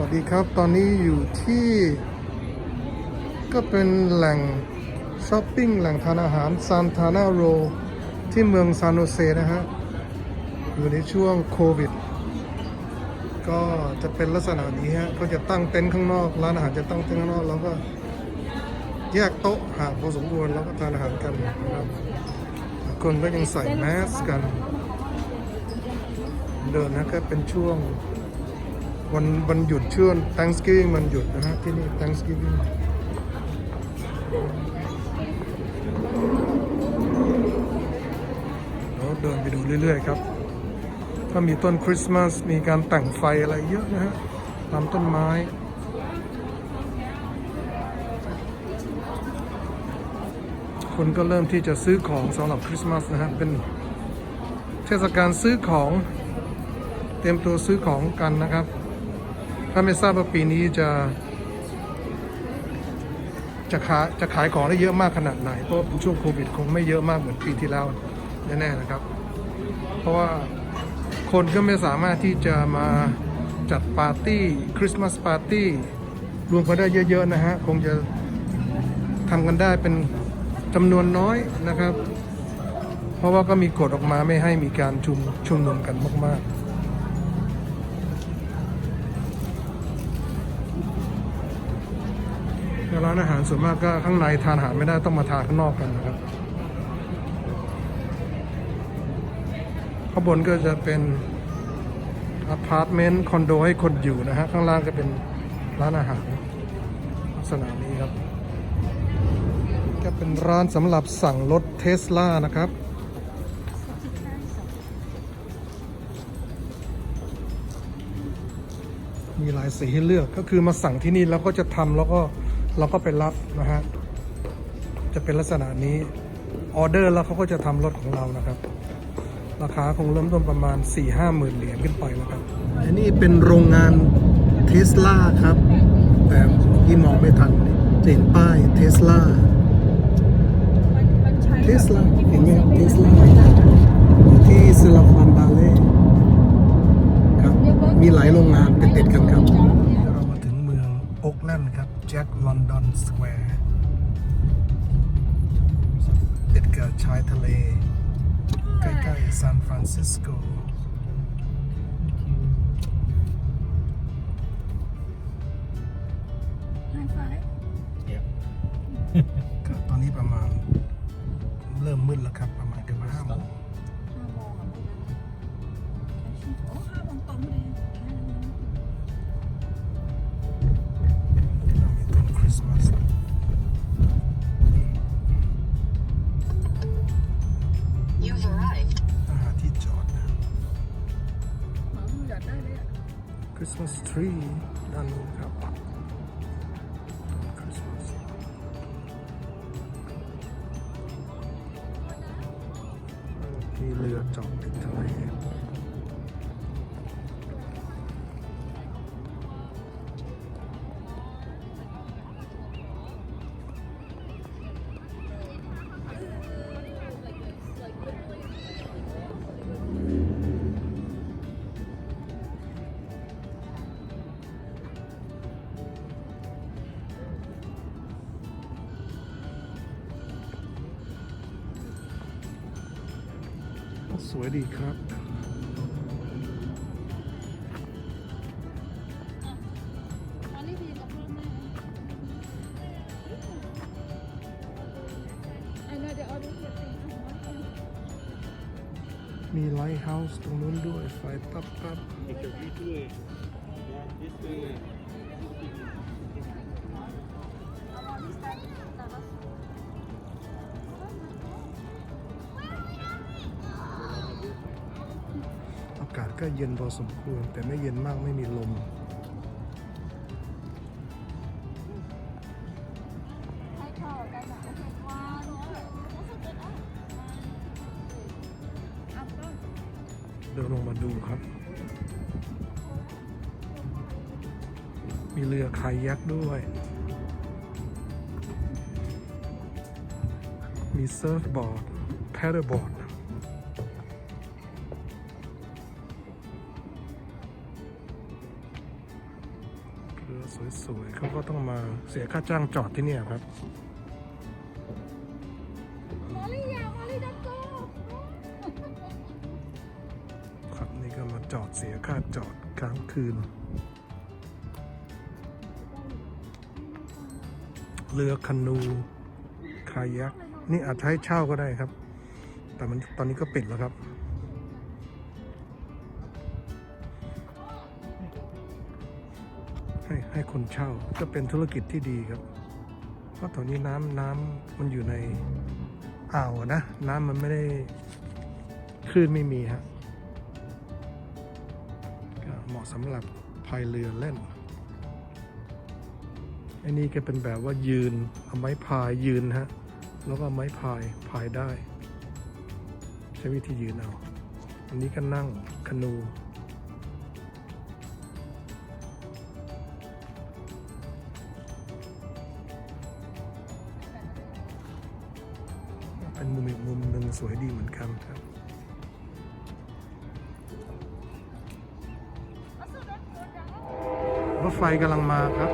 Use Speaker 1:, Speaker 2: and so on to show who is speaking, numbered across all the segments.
Speaker 1: วัสดีครับ ตอนนี้อยู่ที่ ก็เป็นแหล่งช้อปปิ้งแหล่งทานอาหารซานทานาโรที่เมืองซานโนเซนะฮะ อยู่ในช่วงโควิด ก็จะเป็นลักษณะนี้ฮะ ก็จะตั้งเต็นท์ข้างนอก ร้านอาหารจะตั้งเต็นท์ข้างนอก แล้วก็แยกโต๊ะห่างพอสมควรแล้วก็ทานอาหารกันนะครับ คนก็ยังใส่แมสกัน เดินนะก็เป็นช่วง วันวันหยุดช่วง Thanksgiving มันหยุดนะฮะที่นี่ Thanksgiving แล้วเดินไปดูเรื่อยๆครับ ถ้ามีต้นคริสต์มาสมีการแต่งไฟอะไรเยอะนะฮะตามต้นไม้คนก็เริ่มที่จะซื้อของสำหรับคริสต์มาสนะฮะเป็นเทศกาลซื้อของ เตรียมตัวซื้อของกันนะครับ ถ้าไม่ทราบว่าปีนี้จะ จะขายจะขายของได้เยอะมากขนาดไหน เพราะช่วงโควิดคงไม่เยอะมากเหมือนปีที่แล้วแน่ๆนะครับ เพราะว่าคนก็ไม่สามารถที่จะมาจัดปาร์ตี้คริสต์มาสปาร์ตี้รวมกันได้เยอะ ๆ นะฮะ คงจะทำกันได้เป็นจำนวนน้อยนะครับ เพราะว่าก็มีกฎออกมาไม่ให้มีการชุมชุมนุมกันมาก ๆ ร้านอาหารส่วนมากก็ข้างในทานอาหารไม่ได้ต้องมาทานข้างนอกกันนะครับ ข้างบนก็จะเป็นอพาร์ตเมนต์คอนโดให้คนอยู่นะฮะ ข้างล่างก็เป็นร้านอาหารลักษณะนี้ครับ ก็เป็นร้านสำหรับสั่งรถเทสลานะครับมีหลายสีให้เลือกก็คือมาสั่งที่นี่แล้วก็จะทำแล้วก็ เราก็ไปรับนะฮะ จะเป็นลักษณะนี้ ออเดอร์แล้วเขาก็จะทำรถของเรานะครับ ราคาคงเริ่มต้นประมาณ 4 5หมื่นเหรียญขึ้นไปนะครับ อันนี้เป็นโรงงานเทสลาครับ แต่ที่มองไม่ทันจะเห็นป้ายเทสลาเทสลาเห็นไหมเทสลาที่ซิลิคอนวาเลย์ครับ มีหลายโรงงานติดๆกันครับ แลนด์ครับแจ็คลอนดอนสแควร์ติดกับชายทะเล ใกล้ๆซานฟรานซิสโกครับ มีต้นคริสต์มาสอาหารที่จอดนะคริสต์มาสทรีด้านนู้นครับต้นคริสต์มาสมีเรือจอดติดทะเล สวยดีครับ มีไลท์เฮาส์ตรงนู้นด้วย ไฟปั๊บปั๊บากาศก็เย็นพอสมควร แต่ไม่เย็นมากไม่มีลม เดินลงมาดูครับ มีเรือคายักด้วย มีเซิร์ฟบอร์ด แพดเดิลบอร์ด สวยๆเขาก็ต้องมาเสียค่าจ้างจอดที่เนี่ยครับ
Speaker 2: Maria, Maria, let's go.
Speaker 1: ครับนี่ก็มาจอดเสียค่าจอดค้างคืน เรือคานูคายักนี่อาจจะให้เช่าก็ได้ครับ แต่มันตอนนี้ก็ปิดแล้วครับ ให้ให้คนเช่าก็เป็นธุรกิจที่ดีครับ เพราะตอนนี้น้ำน้ำมันอยู่ในอ่าวนะ น้ำมันไม่ได้คลื่นไม่มีฮะก็เหมาะสำหรับพายเรือเล่นอันนี้ก็เป็นแบบว่ายืนเอาไม้พายยืนฮะแล้วก็เอาไม้พายพายได้ ใช้วิธียืนเอา อันนี้ก็นั่งคนู เป็นมุมอีกมุมหนึ่งสวยดีเหมือนกันครับรถไฟกำลังมาครับ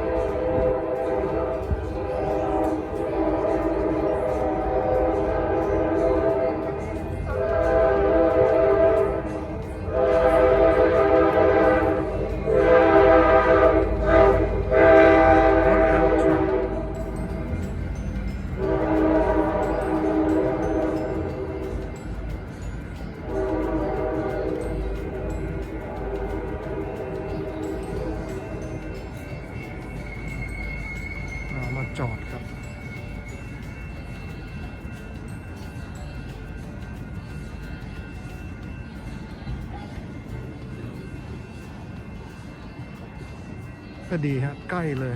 Speaker 1: ก็ดีฮะใกล้เลย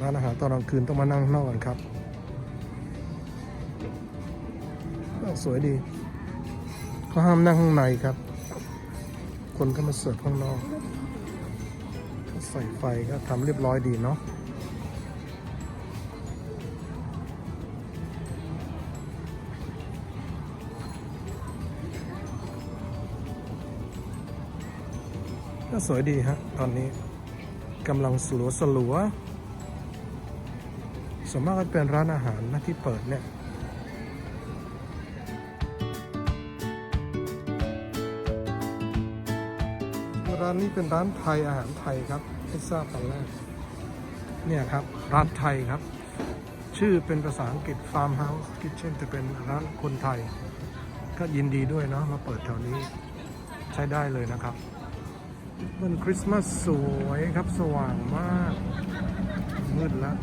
Speaker 1: ร้านอาหารตอนกลางคืนต้องมานั่งข้างนอกกันครับ สวยดีเขาห้ามนั่งข้างในครับ คนก็มาเสิร์ฟข้างนอก ใส่ไฟก็ทำเรียบร้อยดีเนาะ ก็สวยดีฮะ ตอนนี้กำลังสลัวสลัวส่วนมากก็เป็นร้านอาหารนะที่เปิดเนี่ยร้านนี้เป็นร้านไทยอาหารไทยครับไม่ทราบตอนแรกเนี่ยครับ ร้านไทยครับ ชื่อเป็นภาษาอังกฤษ Farmhouse Kitchen แต่เป็นร้านคนไทย ก็ยินดีด้วยเนาะมาเปิดแถวนี้ใช้ได้เลยนะครับ มันคริสต์มาสสวยครับสว่างมาก มืดแล้ว